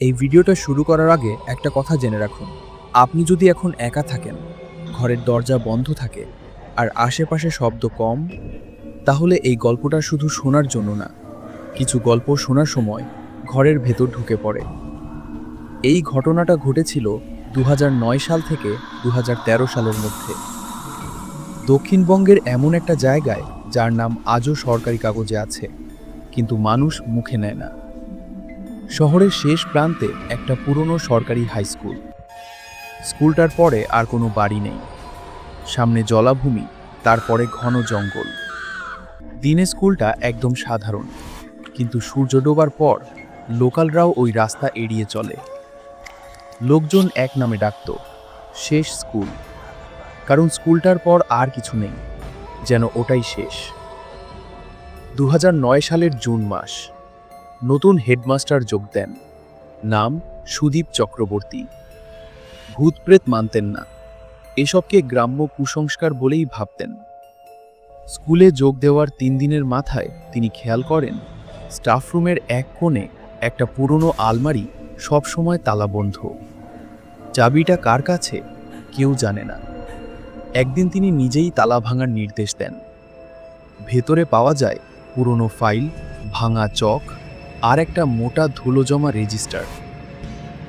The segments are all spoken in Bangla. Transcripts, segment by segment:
এই ভিডিওটা শুরু করার আগে একটা কথা জেনে রাখুন। আপনি যদি এখন একা থাকেন, ঘরের দরজা বন্ধ থাকে, আর আশেপাশে শব্দ কম, তাহলে এই গল্পটা শুধু শোনার জন্য না, কিছু গল্প শোনার সময় ঘরের ভেতর ঢুকে পড়ে। এই ঘটনাটা ঘটেছিল দু হাজার নয় সাল থেকে দু হাজার তেরো সালের মধ্যে। দক্ষিণবঙ্গের এমন একটা জায়গায়, যার নাম আজও সরকারি কাগজে আছে, কিন্তু মানুষ মুখে নেয় না। শহরের শেষ প্রান্তে একটা পুরনো সরকারি হাই স্কুল স্কুলটার পরে আর কোনো বাড়ি নেই। সামনে জলাভূমি, তারপরে ঘন জঙ্গল। দিনে স্কুলটা একদম সাধারণ। কিন্তু সূর্য ডোবার পর লোকালরাও ওই রাস্তা এড়িয়ে চলে। লোকজন এক নামে ডাকত, শেষ স্কুল। কারণ স্কুলটার পর আর কিছু নেই, যেন ওটাই শেষ। দু হাজার নয় সালের জুন মাস। নতুন হেডমাস্টার যোগ দেন। নাম সুদীপ চক্রবর্তী। ভূতপ্রেত মানতেন না। এসবকে গ্রাম্য কুসংস্কার বলেই ভাবতেন। স্কুলে যোগ দেওয়ার তিন দিনের মাথায় তিনি খেয়াল করেন স্টাফরুমের এক কোণে একটা পুরনো আলমারি সবসময় তালাবন্ধ। চাবিটা কার কাছে? কেউ জানে না। একদিন তিনি নিজেই তালা ভাঙার নির্দেশ দেন। ভেতরে পাওয়া যায় পুরনো ফাইল, ভাঙা চক আর একটা মোটা ধুলো জমা রেজিস্টার।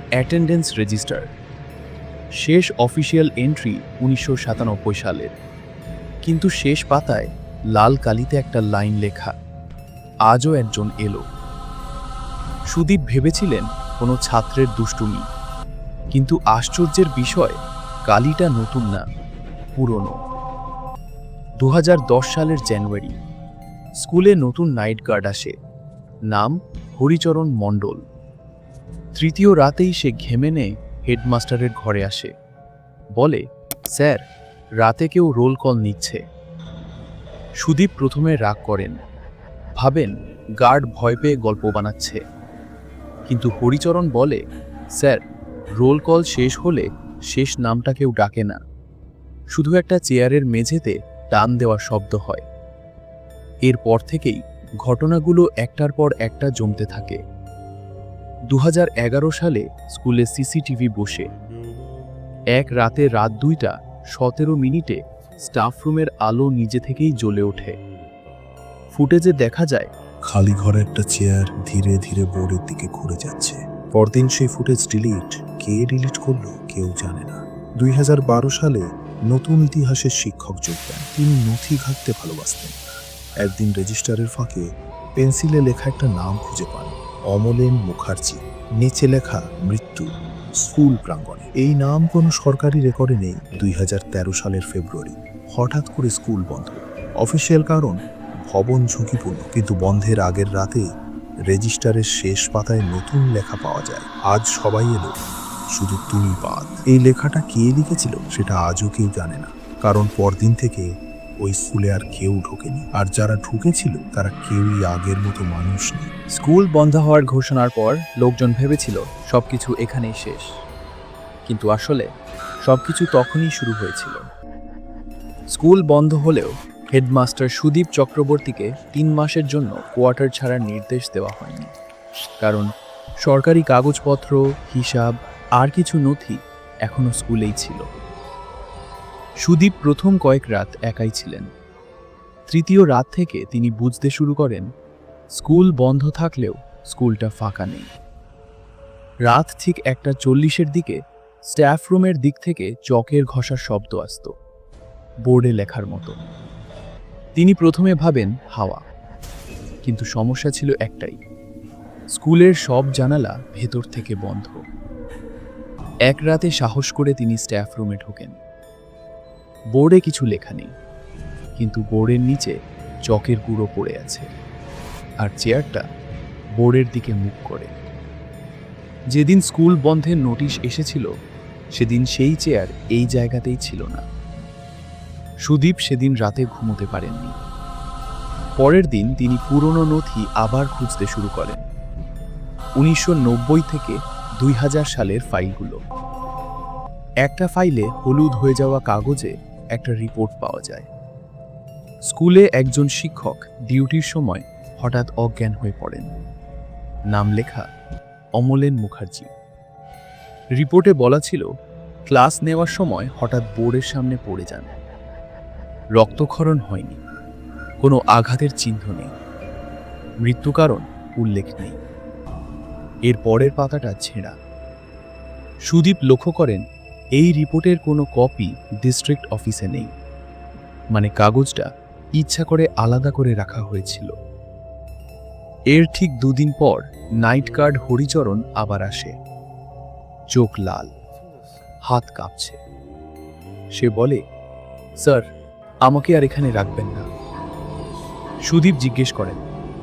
Attendance register. শেষ অফিসিয়াল এন্ট্রি উনিশশো সাতানব্বই সালের। কিন্তু শেষ পাতায় লাল কালিতে একটা লাইন লেখা। আজও একজন এলো। সুদীপ ভেবেছিলেন কোনো ছাত্রের দুষ্টুমি। কিন্তু আশ্চর্যের বিষয়, কালিটা নতুন না, পুরনো। দু হাজার দশ সালের জানুয়ারি। স্কুলে নতুন নাইট গার্ড আসে। নাম হরিচরণ মণ্ডল। তৃতীয় রাতেই সে ঘেমে নে হেডমাস্টারের ঘরে আসে। বলে, স্যার, রাতে কেউ রোল কল নিচ্ছে। সুদীপ প্রথমে রাগ করেন। ভাবেন, গার্ড ভয় পেয়ে গল্প বানাচ্ছে। কিন্তু হরিচরণ বলে, স্যার, রোল কল শেষ হলে শেষ নামটা কেউ ডাকে না। শুধু একটা চেয়ারের মেঝেতে টান দেওয়ার শব্দ হয়। এরপর থেকেই ঘটনাগুলো একটার পর একটা জমতে থাকে। দুহাজার এগারো সালে স্কুলে সিসিটিভি বসে। এক রাতে রাত দুইটা, সতেরো মিনিটে স্টাফ রুমের আলো নিজে থেকেই জ্বলে ওঠে। ফুটেজে দেখা যায়, খালি ঘরে একটা চেয়ার ধীরে ধীরে বোর্ডের দিকে ঘুরে যাচ্ছে। পরদিন সেই ফুটেজ ডিলিট। কে ডিলিট করল কেউ জানে না। দুই হাজার বারো সালে নতুন ইতিহাসের শিক্ষক যোগ দেন। তিনি নথি ঘাঁটতে ভালোবাসতেন। একদিন রেজিস্টারের ফাঁকে পেন্সিলে লেখা একটা নাম খুঁজে পান। অমলেন মুখার্জি। নিচে লেখা, মৃত্যু, স্কুল প্রাঙ্গণে। এই নাম কোনো সরকারি রেকর্ডে নেই, দুই সালের ফেব্রুয়ারি। হঠাৎ করে স্কুল বন্ধ। অফিসিয়াল কারণ, ভবন ঝুঁকিপূর্ণ। কিন্তু বন্ধের আগের রাতে রেজিস্টারের শেষ পাতায় নতুন লেখা পাওয়া যায়। আজ সবাই এলো, শুধু তুমি বাদ। এই লেখাটা কে লিখেছিল, সেটা আজও কেউ জানে না। কারণ পরদিন থেকে ওই স্কুলে আর কেউ ঢোকেনি। আর যারা ঢুকেছিল, তারা কেউই আগের মতো মানুষ নেই। স্কুল বন্ধ হওয়ার ঘোষণার পর লোকজন ভেবেছিল, সবকিছু এখানেই শেষ। কিন্তু আসলে, সবকিছু তখনই শুরু হয়েছিল। স্কুল বন্ধ হলেও হেডমাস্টার সুদীপ চক্রবর্তীকে তিন মাসের জন্য কোয়ার্টার ছাড়ার নির্দেশ দেওয়া হয়নি। কারণ সরকারি কাগজপত্র, হিসাব, আর কিছু নথি এখনও স্কুলেই ছিল। সুদীপ প্রথম কয়েক রাত একাই ছিলেন। তৃতীয় রাত থেকে তিনি বুঝতে শুরু করেন, স্কুল বন্ধ থাকলেও স্কুলটা ফাঁকা নেই। রাত ঠিক একটা চল্লিশের দিকে স্টাফ রুমের দিক থেকে চকের ঘষার শব্দ আসত, বোর্ডে লেখার মতো। তিনি প্রথমে ভাবেন হাওয়া, কিন্তু সমস্যা ছিল একটাই, স্কুলের সব জানালা ভেতর থেকে বন্ধ। এক রাতে সাহস করে তিনি স্টাফ রুমে ঢোকেন। বোর্ডে কিছু লেখা নেই। কিন্তু বোর্ডের নিচে চকের গুঁড়ো পড়ে আছে। আর চেয়ারটা বোর্ডের দিকে মুখ করে। যেদিন স্কুল বন্ধের নোটিশ এসেছিল, সেদিন সেই চেয়ার এই জায়গাতেই ছিল না। সুদীপ সেদিন রাতে ঘুমোতে পারেননি। পরের দিন তিনি পুরনো নথি আবার খুঁজতে শুরু করেন। উনিশশো নব্বই থেকে দুই হাজার সালের ফাইলগুলো। একটা ফাইলে হলুদ হয়ে যাওয়া কাগজে একটা রিপোর্ট পাওয়া যায়। স্কুলে একজন শিক্ষক ডিউটির সময় হঠাৎ অজ্ঞান হয়ে পড়েন। নাম লেখা অমলেন মুখার্জি। রিপোর্টে বলা ছিল, ক্লাস নেওয়ার সময় হঠাৎ বোর্ডের সামনে পড়ে যান। রক্তক্ষরণ হয়নি, কোনো আঘাতের চিহ্ন নেই, মৃত্যু কারণ উল্লেখ নেই। এর পরের পাতাটা ছেঁড়া। সুদীপ লক্ষ্য করেন এই রিপোর্টের কোনো কপি ডিস্ট্রিক্ট অফিসে নেই। মানে কাগজটা ইচ্ছা করে আলাদা করে রাখা হয়েছিল। এর ঠিক দুদিন পর নাইট গার্ড হরিচরণ আবার আসে। চোখ লাল, হাত কাঁপছে। সে বলে, স্যার, আমাকে আর এখানে রাখবেন না। সুদীপ জিজ্ঞেস করেন,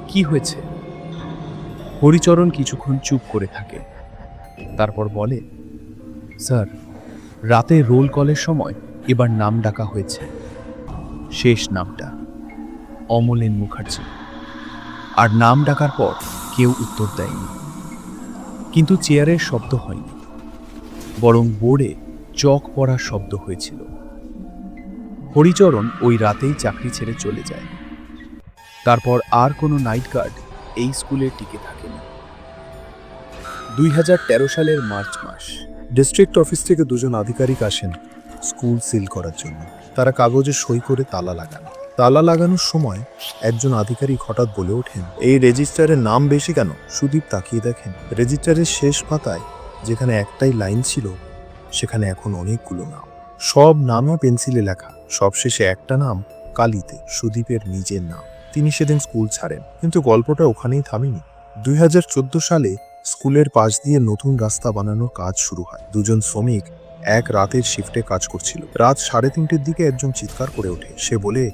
কি হয়েছে? হরিচরণ কিছুক্ষণ চুপ করে থাকে। তারপর বলে, স্যার রাতে রোল কলের সময় এবার নাম ডাকা হয়েছে। শেষ নামটা, অমলেন মুখার্জি। আর নাম ডাকার পর কেউ উত্তর দেয়নি। কিন্তু চেয়ারের শব্দ হয়নি, বরং বোর্ডে চক পড়ার শব্দ হয়েছিল। হরিচরণ ওই রাতেই চাকরি ছেড়ে চলে যায়। তারপর আর কোনো নাইট গার্ড এই স্কুলে টিকে থাকেনি। দুই হাজার তেরো সালের মার্চ মাস ডিস্ট্রিক্ট অফিস থেকে দুজন আধিকারিক আসেন স্কুল সিল করার জন্য। তারা কাগজে সই করে তালা লাগান। তালা লাগানোর সময় একজন আধিকারিক হঠাৎ বলে ওঠেন, এই রেজিস্টারের নাম বেশি কেন? সুদীপ তাকিয়ে দেখেন, রেজিস্টারের শেষ পাতায় যেখানে একটাই লাইন ছিল, সেখানে এখন অনেকগুলো নাম। সব নামও পেন্সিলে লেখা, সবশেষে একটা নাম কালিতে, সুদীপের নিজের নাম। তিনি সেদিন স্কুল ছাড়েন, কিন্তু গল্পটা ওখানেই থামেনি। দুই হাজার চোদ্দ সালে স্কুলের পাশ দিয়ে নতুন রাস্তা বানানোর কাজ শুরু হয়। দুজন শ্রমিক এক রাতের শিফটে কাজ করছিল। রাত সাড়ে তিনটের দিকে একজন চিৎকার করে ওঠে। সে বলে,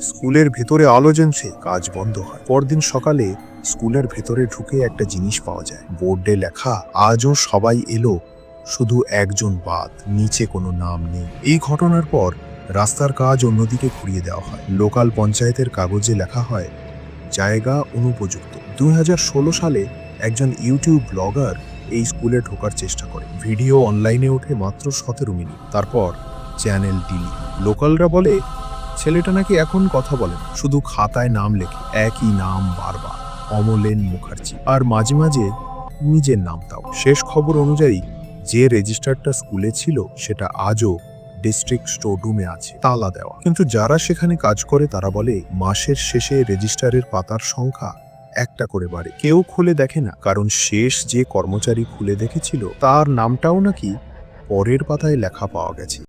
স্কুলের ভেতরে আলো জ্বলছে, কাজ বন্ধ হয়। পরদিন সকালে স্কুলের ভেতরে ঢুকে একটা জিনিস পাওয়া যায়। বোর্ডে লেখা, আজও সবাই এলো, শুধু একজন বাদ, নিচে কোনো নাম নেই। এই ঘটনার পর রাস্তার কাজ অন্যদিকে ঘুরিয়ে দেওয়া হয়। লোকাল পঞ্চায়েতের কাগজে লেখা হয়, জায়গা অনুপযুক্ত। দুই হাজার ষোলো সালে একজন ইউটিউব ব্লগার এই স্কুলে ঢোকার চেষ্টা করে। ভিডিও অনলাইনে ওঠে মাত্র সতেরো মিনিট। তারপর চ্যানেল ডিলি লোকালরা বলে, ছেলেটা নাকি এখন কথা বলে শুধু খাতায় নাম লেখে। একই নাম বারবার। অমলেন মুখার্জি। আর মাঝে মাঝে নিজের নামটাও শেষ খবর অনুযায়ী, যে রেজিস্টারটা স্কুলে ছিল, সেটা আজও ডিস্ট্রিক্ট স্টোররুমে আছে। তালা দেওয়া। কিন্তু যারা সেখানে কাজ করে, তারা বলে, মাসের শেষে রেজিস্টারের পাতার সংখ্যা একটা করে বাড়ে। কেউ খুলে দেখে না। কারণ শেষ যে কর্মচারী খুলে দেখেছিল, তার নামটাও নাকি পরের পাতায় লেখা পাওয়া গেছে।